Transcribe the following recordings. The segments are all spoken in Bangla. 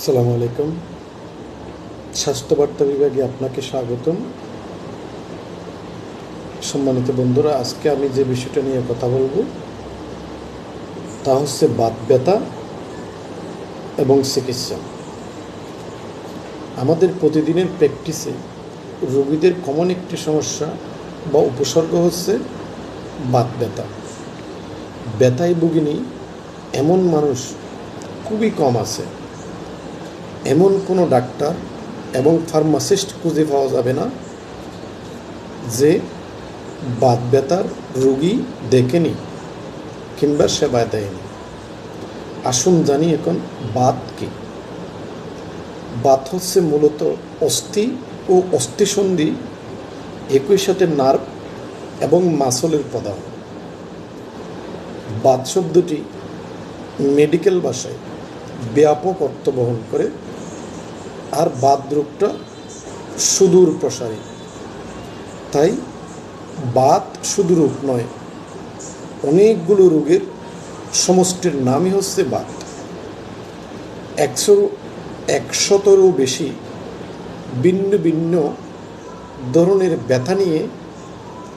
আসসালামু আলাইকুম। স্বাস্থ্যবার্তা বিভাগে আপনাকে স্বাগতম। সম্মানিত বন্ধুরা, আজকে আমি যে বিষয়টা নিয়ে কথা বলব, তা হচ্ছে বাত ব্যথা এবং চিকিৎসা। আমাদের প্রতিদিনের প্র্যাকটিসে রোগীদের কমন একটি সমস্যা বা উপসর্গ হচ্ছে বাত ব্যথা। ব্যথায় ভুগিনি এমন মানুষ খুবই কম আছে। এমন কোনো ডাক্তার এবং ফার্মাসিস্ট খুঁজে পাওয়া যাবে না যে বাত ব্যথার রুগী দেখেনি কিংবা সেবা দেয়নি। আসুন জানি এখন বাত কি। বাত হচ্ছে মূলত অস্থি ও অস্থিসন্ধি, একই সাথে নার্ভ এবং মাসলের প্রদান বাত শব্দটি মেডিকেল ভাষায় ব্যাপক অর্থ বহন করে আর বাদ রোগটা সুদূর প্রসারী। তাই বাত রোগ নয়, অনেকগুলো রোগের সমষ্টির নামই হচ্ছে বাত একশো, একশতেরও বেশি ভিন্ন ভিন্ন ধরনের ব্যথা নিয়ে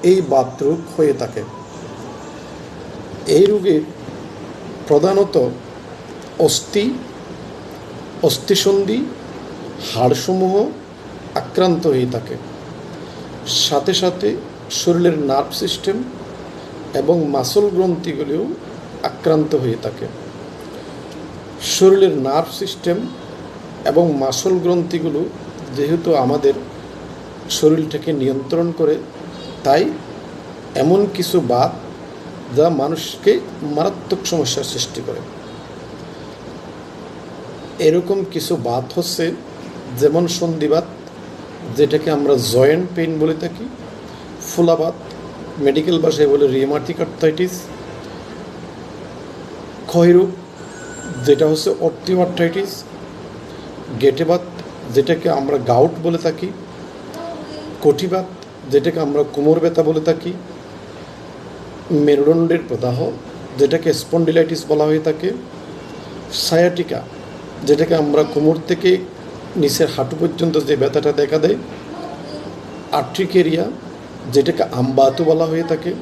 এই বাত রোগ হয়ে থাকে। এই রোগের প্রধানত অস্থি, অস্থিসন্ধি হাড়সমূহ আক্রান্ত হয়ে থাকে। সাথে সাথে শরীরের নার্ভ সিস্টেম এবং মাসল গ্রন্থিগুলিও আক্রান্ত হয়ে থাকে। শরীরের নার্ভ সিস্টেম এবং মাসল গ্রন্থিগুলো যেহেতু আমাদের শরীরটাকে নিয়ন্ত্রণ করে, তাই এমন কিছু বাদ যা মানুষকে মারাত্মক সমস্যার সৃষ্টি করে। এরকম কিছু বাত হচ্ছে যেমন সন্ধিবাত, যেটাকে আমরা জয়েন্ট পেইন বলে থাকি, ফুলাবাত, মেডিকেল ভাষায় বলে রিয়েমাটিক আর্থাইটিস ক্ষয়রূপ যেটা হচ্ছে অর্টিওয়ার্থাইটিস গেটেবাত, যেটাকে আমরা গাউট বলে থাকি, কটিবাত, যেটাকে আমরা কোমর ব্যথা বলে থাকি, মেরুদণ্ডের প্রদাহ, যেটাকে স্পন্ডিলাইটিস বলা হয়ে থাকে, সায়াটিকা, যেটাকে আমরা কোমর থেকে নিচের হাঁটু পর্যন্ত যে ব্যথাটা দেখা দেয় আর্ট্রিক এরিয়া যেটাকে আমবাতু বলা হয়ে থাকে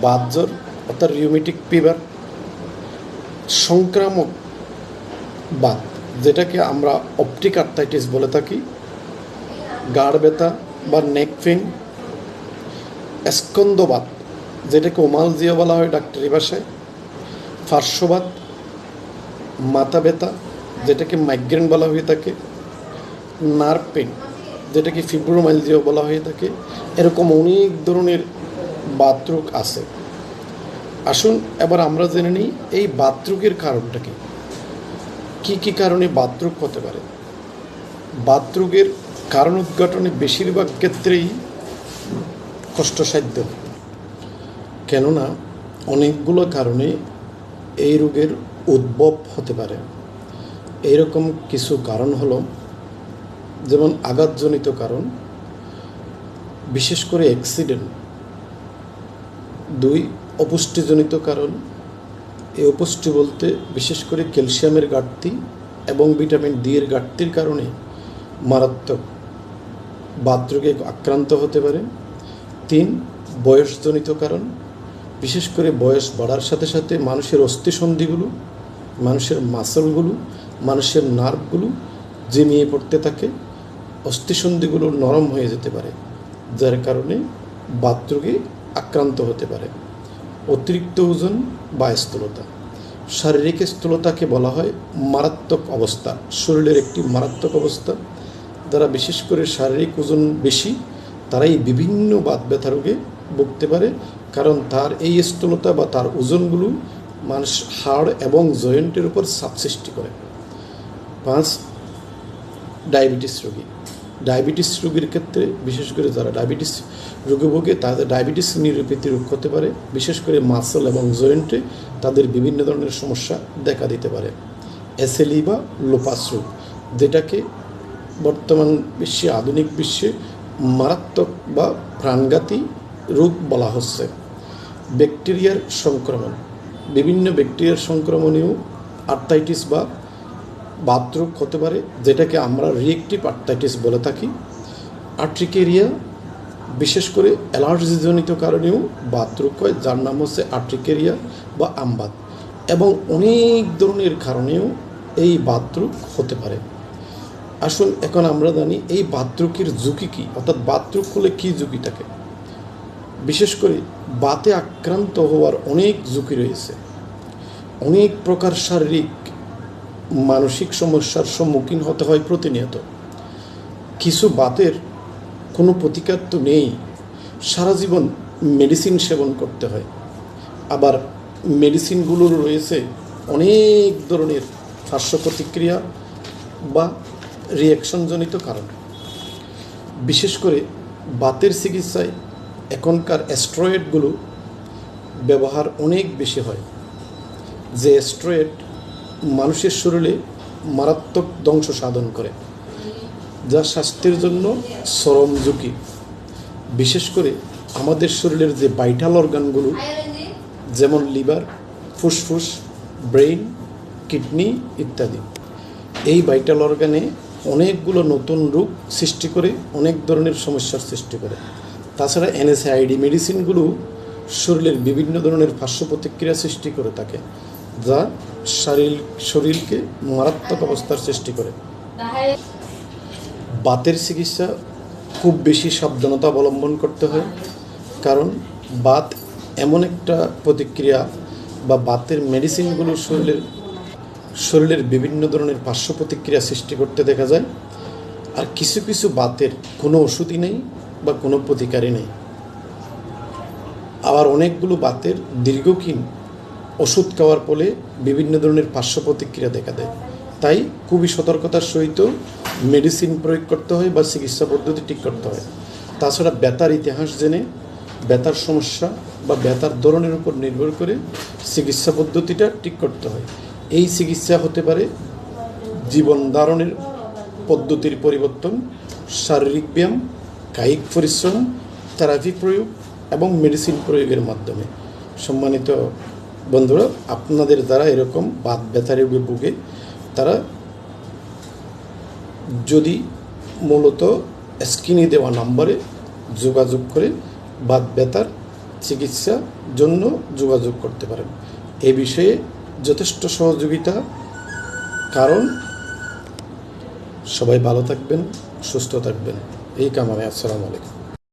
বাতজ্বর অর্থাৎ রিউমেটিক ফিভার সংক্রামক বাত, যেটাকে আমরা অপটিক আর্থাইটিস বলে থাকি গাড় ব্যথা বা নেক পেন স্কন্দবাত যেটাকে ওমালজিয়া বলা হয় ডাক্তারি ভাষায় ফার্শ্ববাত মাথা ব্যথা যেটাকে মাইগ্রেন বলা হয়ে থাকে নার্ভ পেন যেটাকে ফিব্রোমাইলজিয়া বলা হয়ে থাকে, এরকম অনেক ধরনের বাতরোগ আছে। আসুন, এবার আমরা জেনে নিই এই বাতরোগের কারণটা কি। কী কী কারণে বাতরোগ হতে পারে? বাতরোগের কারণ উদ্ঘাটনে বেশিরভাগ ক্ষেত্রেই কষ্টসাধ্য। কেননা, অনেকগুলো কারণে এই রোগের উদ্ভব হতে পারে। এইরকম কিছু কারণ হলো, যেমন আঘাতজনিত কারণ, বিশেষ করে অ্যাক্সিডেন্ট দুই অপুষ্টিজনিত কারণ, এই অপুষ্টি বলতে বিশেষ করে ক্যালসিয়ামের ঘাটতি এবং ভিটামিন ডি এর ঘাটতির কারণে মারাত্মক বাতরোগে আক্রান্ত হতে পারে। তিন, বয়সজনিত কারণ, বিশেষ করে বয়স বাড়ার সাথে সাথে মানুষের অস্থিসন্ধিগুলো, মানুষের মাসলগুলো মানুষের নার্ভগুলো জেমিয়ে পড়তে থাকে, অস্থিসন্ধিগুলো নরম হয়ে যেতে পারে, যার কারণে বাতরোগে আক্রান্ত হতে পারে। অতিরিক্ত ওজন বা স্থূলতা। শারীরিক স্থূলতাকে বলা হয় মারাত্মক অবস্থা। শরীরের একটি মারাত্মক অবস্থা, যারা বিশেষ করে শারীরিক ওজন বেশি, তারাই বিভিন্ন বাত ব্যথা রোগে ভুগতে পারে, কারণ তার এই স্থূলতা বা তার ওজনগুলো মানুষ হাড় এবং জয়েন্টের উপর চাপ সৃষ্টি করে। পাঁচ, ডায়াবেটিস রোগী। ডায়াবেটিস রোগীর ক্ষেত্রে, বিশেষ করে যারা ডায়াবেটিস রোগে ভোগে, তাদের ডায়াবেটিস নিরূপিত রোগ হতে পারে। বিশেষ করে মাসল এবং জয়েন্টে তাদের বিভিন্ন ধরনের সমস্যা দেখা দিতে পারে। এসএলই বা লোপাস রোগ, যেটাকে বর্তমান বিশ্বে, আধুনিক বিশ্বে মারাত্মক বা প্রাণঘাতী রোগ বলা হচ্ছে। ব্যাকটেরিয়ার সংক্রমণ, বিভিন্ন ব্যাকটেরিয়ার সংক্রমণেও আর্থাইটিস বা বাতরোগ হতে পারে, যেটাকে আমরা রিয়েক্টিভ আর্থাইটিস বলে থাকি। আর্ট্রিকেরিয়া বিশেষ করে অ্যালার্জিজনিত কারণেও বাতরোগ হয়, যার নাম হচ্ছে আর্ট্রিকেরিয়া বা আমবাত, এবং অনেক ধরনের কারণেও এই বাতরোগ হতে পারে। আসুন, এখন আমরা জানি এই বাতরুকের ঝুঁকি কী, অর্থাৎ বাতরুক হলে কী ঝুঁকি থাকে। বিশেষ করে বাতে আক্রান্ত হওয়ার অনেক ঝুঁকি রয়েছে। অনেক প্রকার শারীরিক মানসিক সমস্যার সম্মুখীন হতে হয় প্রতিনিয়ত। কিছু বাতের কোনো প্রতিকার তো নেই। সারা জীবন মেডিসিন সেবন করতে হয়। আবার মেডিসিনগুলোর রয়েছে অনেক ধরনের পার্শ্ব প্রতিক্রিয়া বা রিয়াকশনজনিত কারণ। বিশেষ করে বাতের চিকিৎসায় এখনকার অ্যাস্ট্রয়েডগুলো ব্যবহার অনেক বেশি হয়। যে অ্যাস্ট্রয়েড মানুষের শরীরে মারাত্মক ধ্বংস সাধন করে, যা স্বাস্থ্যের জন্য চরম ঝুঁকি। বিশেষ করে আমাদের শরীরের যে ভাইটাল অর্গানগুলো যেমন লিভার, ফুসফুস, ব্রেইন, কিডনি ইত্যাদি। এই ভাইটাল অর্গানে অনেকগুলো নতুন রোগ সৃষ্টি করে, অনেক ধরনের সমস্যার সৃষ্টি করে। তাছাড়া এনএসআইডি মেডিসিনগুলো শরীরের বিভিন্ন ধরনের পার্শ্ব প্রতিক্রিয়া সৃষ্টি করে থাকে। যা শারীর, শরীরকে মারাত্মক অবস্থার সৃষ্টি করে। বাতের চিকিৎসা খুব বেশি সাবধানতা অবলম্বন করতে হয়, কারণ বাত এমন একটা প্রতিক্রিয়া বা বাতের মেডিসিনগুলো শরীরের শরীরের বিভিন্ন ধরনের পার্শ্ব প্রতিক্রিয়া সৃষ্টি করতে দেখা যায়। আর কিছু কিছু বাতের কোনো ওষুধই নেই বা কোনো প্রতিকারই নেই। আবার অনেকগুলো বাতের দীর্ঘক্ষণ ওষুধ খাওয়ার ফলে বিভিন্ন ধরনের পার্শ্ব প্রতিক্রিয়া দেখা দেয়। তাই খুবই সতর্কতার সহিত মেডিসিন প্রয়োগ করতে হয় বা চিকিৎসা পদ্ধতি ঠিক করতে হয়। তাছাড়া ব্যথার ইতিহাস জেনে, ব্যথার সমস্যা বা ব্যথার ধরনের উপর নির্ভর করে চিকিৎসা পদ্ধতিটা ঠিক করতে হয়। এই চিকিৎসা হতে পারে জীবন ধারণের পদ্ধতির পরিবর্তন, শারীরিক ব্যায়াম, কায়িক পরিশ্রম থেরাপি প্রয়োগ এবং মেডিসিন প্রয়োগের মাধ্যমে। সম্মানিত বন্ধুরা, আপনাদের দ্বারা এরকম বাত ব্যথা রোগে ভুগে তারা যদি মূলত স্ক্রিনে দেওয়া নম্বরে যোগাযোগ করে বাত ব্যথার চিকিৎসা জন্য যোগাযোগ করতে পারেন। এ বিষয়ে যথেষ্ট সহযোগিতা। কারণ, সবাই ভালো থাকবেন, সুস্থ থাকবেন। এই কামনায় আসসালামু আলাইকুম।